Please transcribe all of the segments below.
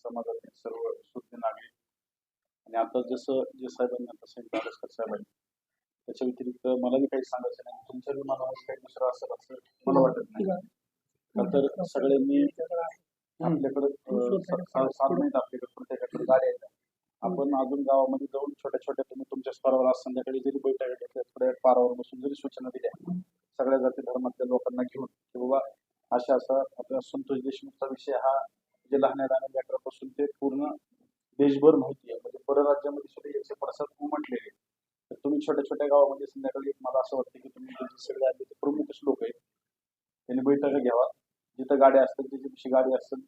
समाजातील सर्व शुद्ध नागरिक आणि आता जसं जे साहेबांनी आता सांगितलं आडसकर साहेबांनी त्याच्या व्यतिरिक्त मलाही काही सांगायचं नाही. तुमच्या बी मनामध्ये काही दुसरं असेल असं मला वाटत नाही. तर सगळ्यांनी आपल्याकडे साधन नाहीत आपल्याकडे प्रत्येकाकडे गाड्या आहेत. आपण अजून गावामध्ये जाऊन छोट्या छोट्या तुम्ही तुमच्या स्तरावर आज संध्याकाळी जरी बैठका घेतल्या थोड्या पारावर बसून जरी सूचना दिल्या सगळ्या जाती धर्मातल्या लोकांना घेऊन की बाबा अशा असा आपला संतोष देशमुखचा विषय हा म्हणजे लहान लहानपासून ते पूर्ण देशभर माहिती आहे. म्हणजे परराज्यामध्ये सुद्धा याचे पडसाद उमटलेले तर तुम्ही छोट्या छोट्या गावामध्ये संध्याकाळी मला असं वाटतं की तुम्ही सगळे आले ते प्रमुखच लोक आहेत. त्यांनी बैठका घ्यावा. जिथं गाड्या असतात त्याच्यापेक्षा गाडी असतात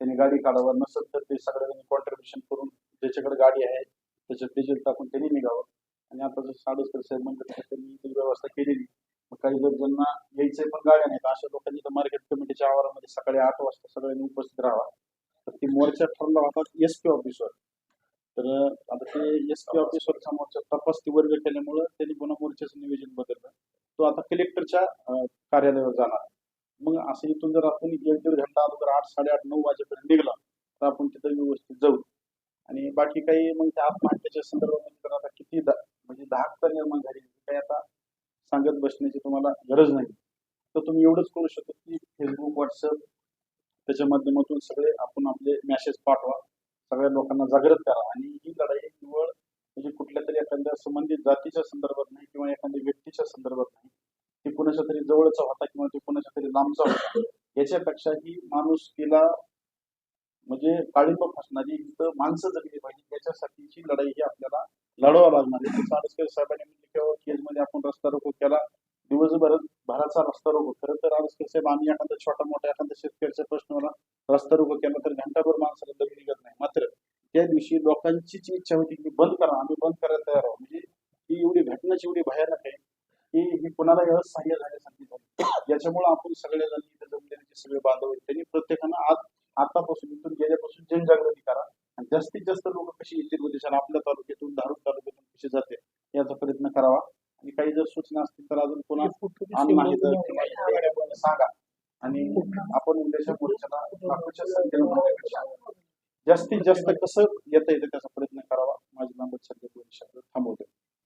त्यांनी गाडी काढावं. नसेल तर ते सगळ्यांनी कॉन्ट्रीब्युशन करून ज्याच्याकडे गाडी आहे त्याच्यात डिझेल टाकून त्यांनी निघावं. आणि आता जर साडसकर साहेब म्हणतात त्यांनी ती व्यवस्था केलेली काही जर ज्यांना यायचंय पण गाड्या नाहीत. अशा लोकांनी तर मार्केट कमिटीच्या आवारामध्ये सकाळी आठ वाजता सगळ्यांनी उपस्थित राहावा. तर ती मोर्चा ठरला होता एस पी ऑफिसवर तर आता ते एस पी ऑफिसवरचा मोर्चा तपास ती वर्ग केल्यामुळं त्यांनी पुन्हा मोर्चाचं नियोजन बदललं. तो आता कलेक्टरच्या कार्यालयावर जाणार. मग असं इथून जर आपण एक दीड घंटा अगोदर आठ साडेआठ नऊ वाजेपर्यंत निघला तर आपण तिथं व्यवस्थित जाऊ. आणि बाकी काही मग त्या आत्महत्येच्या संदर्भामध्ये तर आता किती दा- म्हणजे धाकता निर्माण झाली. काही आता सांगत बसण्याची तुम्हाला गरज नाही. तर तुम्ही एवढंच करू शकता की फेसबुक व्हॉट्सअप त्याच्या माध्यमातून सगळे आपण आपले मॅसेज पाठवा. सगळ्या लोकांना जागृत करा. आणि ही लढाई केवळ म्हणजे कुठल्या तरी एखाद्या संबंधित जातीच्या संदर्भात नाही किंवा एखाद्या व्यक्तीच्या संदर्भात नाही. ती कुणाच्या तरी जवळचा होता किंवा ती कुणाच्या तरी लांबचा होता. याच्यापेक्षा ही माणूस तिला म्हणजे काळीप फसणारी इथं माणसं जगली पाहिजे. याच्यासाठीची लढाई ही आपल्याला लढवा लागणार आहे. साहेबांनी केजमध्ये आपण रस्ता रोको केला. दिवसभर भराचा रस्ता रोको खरं तर आज कसं आम्ही एखादा छोटा मोठा एखादा शेतकऱ्याचा प्रश्न मला रस्ता रोको केला तर घंटाभर माणसाला दगडी निघत नाही. मात्र त्या दिवशी लोकांचीच इच्छा होती की बंद करा आम्ही बंद करायला तयार आहोत. म्हणजे ही एवढी घटनाची एवढी भयानक आहे की ही कोणाला सहाय्य झाल्यासारखी झाली. याच्यामुळे आपण सगळेजण इथे जमलेले सगळे बांधव आहेत. त्यांनी प्रत्येकानं आज आतापासून इथून गेल्यापासून जनजागृती करा. आणि जास्तीत जास्त लोक कशी येतील व देशाला आपल्या तालुक्यातून धारूर तालुक्यातून कशी जाते याचा प्रयत्न करावा. आणि काही जर सूचना असतील तर अजून पुन्हा आम्ही गाड्यामध्ये सांगा. आणि आपण उद्याच्या मोर्चाला लाखोच्या संख्येने जास्तीत जास्त कसं येता येतं त्याचा प्रयत्न करावा. माझे नंबर सध्या दोन शब्द थांबवतो.